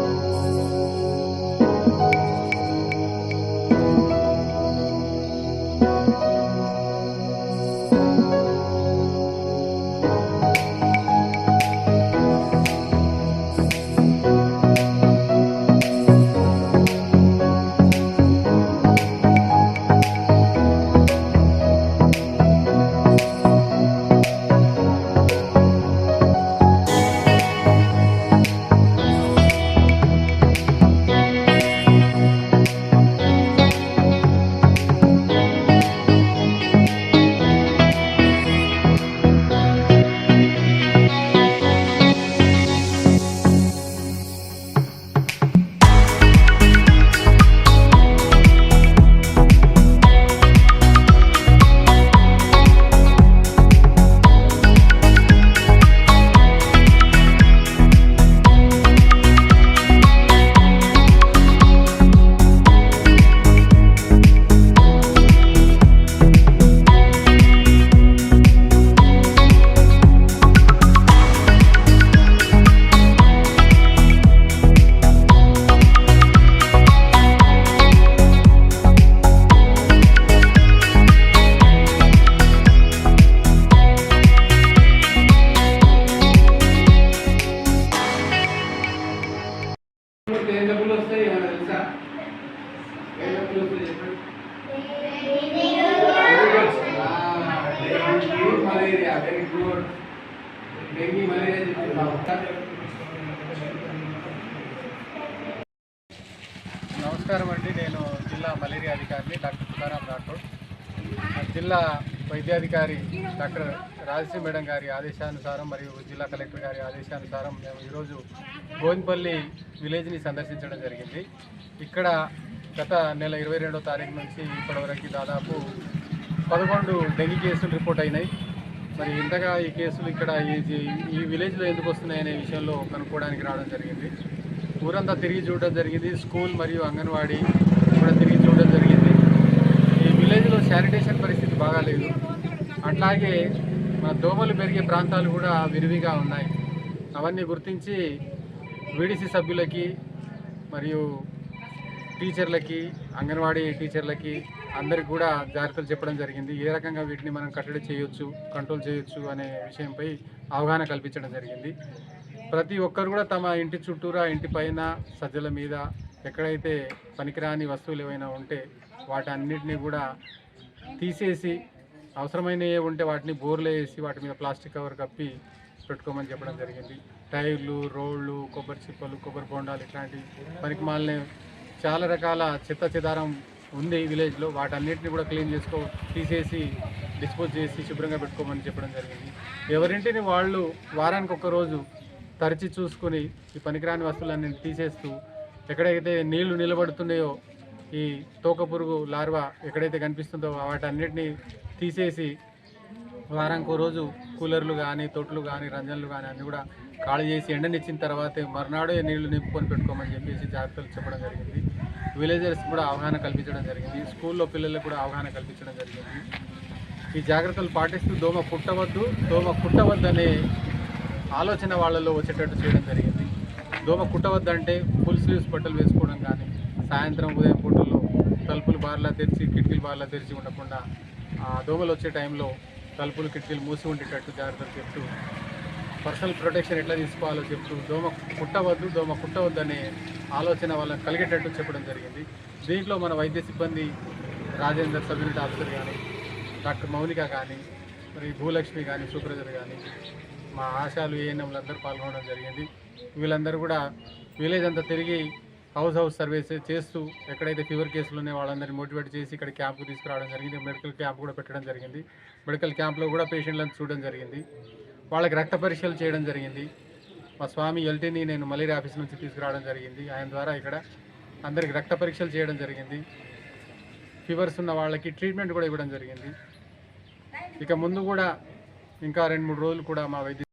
Música వస్తాయి ఏమైనా తెలుసా వస్తాయి చెప్పండి malaria very good dengue malaria నమస్కారం అండి. నేను జిల్లా మలేరియా అధికారిని డాక్టర్ తుకారాం రాఠోడ్. జిల్లా వైద్యాధికారి డాక్టర్ రాజశ్రీ మేడం గారి ఆదేశానుసారం మరియు జిల్లా కలెక్టర్ గారి ఆదేశానుసారం మేము ఈరోజు గోవిందపల్లి విలేజ్ని సందర్శించడం జరిగింది. ఇక్కడ గత నెల ఇరవై రెండో తారీఖు నుంచి ఇప్పటివరకు దాదాపు పదకొండు డెంగీ కేసులు రిపోర్ట్ అయినాయి. మరి ఇంతగా ఈ కేసులు ఇక్కడ ఈ ఈ విలేజ్లో ఎందుకు వస్తున్నాయి అనే విషయంలో కనుక్కోవడానికి రావడం జరిగింది. ఊరంతా తిరిగి చూడడం జరిగింది. స్కూల్ మరియు అంగన్వాడీ కూడా తిరిగి చూడడం జరిగింది. విలేజ్లో శానిటేషన్ పరిస్థితి బాగాలేదు. అట్లాగే మన దోమలు పెరిగే ప్రాంతాలు కూడా విరివిగా ఉన్నాయి. అవన్నీ గుర్తించి వీడిసి సభ్యులకి మరియు టీచర్లకి అంగన్వాడీ టీచర్లకి అందరికి కూడా జాగ్రత్తలు చెప్పడం జరిగింది. ఏ రకంగా వీటిని మనం కట్టడి చేయొచ్చు కంట్రోల్ చేయొచ్చు అనే విషయంపై అవగాహన కల్పించడం జరిగింది. ప్రతి ఒక్కరు కూడా తమ ఇంటి చుట్టూరా ఇంటి పైన సజ్జల మీద ఎక్కడైతే పనికిరాని వస్తువులు ఏవైనా ఉంటే వాటన్నిటిని కూడా తీసేసి అవసరమైనవి ఉంటే వాటిని బోర్లు వేసి వాటి మీద ప్లాస్టిక్ కవర్ కప్పి పెట్టుకోమని చెప్పడం జరిగింది. టైర్లు రోళ్ళు కొబ్బరి చిప్పలు కొబ్బరి బొండాలు ఇట్లాంటి పనికి మాలిన చాలా రకాల చెత్త చెదారం ఉంది విలేజ్లో. వాటన్నిటిని కూడా క్లీన్ చేసుకో తీసేసి డిస్పోజ్ చేసి శుభ్రంగా పెట్టుకోమని చెప్పడం జరిగింది. ఎవరింటిని వాళ్ళు వారానికి ఒక్కరోజు రోజు తరచి చూసుకొని ఈ పనికిరాని వస్తువులన్నీ తీసేస్తూ ఎక్కడైతే నీళ్ళు నిలబడుతున్నాయో ఈ తోక పురుగు లార్వా ఎక్కడైతే కనిపిస్తుందో వాటన్నిటిని తీసేసి వారానికి రోజు కూలర్లు కానీ తొట్లు కానీ రంజన్లు కానీ అన్నీ కూడా ఖాళీ చేసి ఎండనిచ్చిన తర్వాత మర్నాడే నీళ్ళు నింపుకొని పెట్టుకోమని చెప్పేసి జాగ్రత్తలు చెప్పడం జరిగింది. విలేజర్స్ కూడా అవగాహన కల్పించడం జరిగింది. స్కూల్లో పిల్లలకు కూడా అవగాహన కల్పించడం జరిగింది. ఈ జాగ్రత్తలు పాటిస్తూ దోమ కుట్టవద్దు దోమ కుట్టవద్దు అనే ఆలోచన వాళ్ళలో వచ్చేటట్టు చేయడం జరిగింది. దోమ కుట్టవద్దంటే ఫుల్ స్లీవ్స్ బట్టలు వేసుకోవడం కానీ సాయంత్రం ఉదయం పూటల్లో తలుపులు బార్లా తెరిచి కిటికీలు బార్లా తెరిచి ఉండకుండా ఆ దోమలు వచ్చే టైంలో తలుపులు కిటికీలు మూసి ఉండేటట్టు జాగ్రత్తలు చెప్తూ పర్సనల్ ప్రొటెక్షన్ ఎట్లా తీసుకోవాలో చెప్తూ దోమ కుట్టవద్దు దోమ కుట్టవద్దు ఆలోచన వాళ్ళకి కలిగేటట్టు చెప్పడం జరిగింది. దీంట్లో మన వైద్య సిబ్బంది రాజేందర్ సబ్ యూనిట్ ఆఫీసర్ కానీ డాక్టర్ మౌనిక కానీ మరి భూలక్ష్మి కానీ సుప్రజర్ కానీ మా ఆశాలు ఏఎన్ఎంలందరూ పాల్గొనడం జరిగింది. వీళ్ళందరూ కూడా విలేజ్ అంతా తిరిగి హౌస్ హౌస్ సర్వీస్ చేస్తూ ఎక్కడైతే ఫీవర్ కేసులు ఉన్నాయో వాళ్ళందరినీ మోటివేట్ చేసి ఇక్కడ క్యాంపు తీసుకురావడం జరిగింది. మెడికల్ క్యాంప్ కూడా పెట్టడం జరిగింది. మెడికల్ క్యాంప్లో కూడా పేషెంట్లను చూడడం జరిగింది. వాళ్ళకి రక్త పరీక్షలు చేయడం జరిగింది. మా స్వామి ఎల్టీని నేను మలేరియా ఆఫీస్ నుంచి తీసుకురావడం జరిగింది. ఆయన ద్వారా ఇక్కడ అందరికి రక్త పరీక్షలు చేయడం జరిగింది. ఫీవర్స్ ఉన్న వాళ్ళకి ట్రీట్మెంట్ కూడా ఇవ్వడం జరిగింది. ఇక ముందు కూడా ఇంకా రెండు మూడు రోజులు కూడా మా వైద్య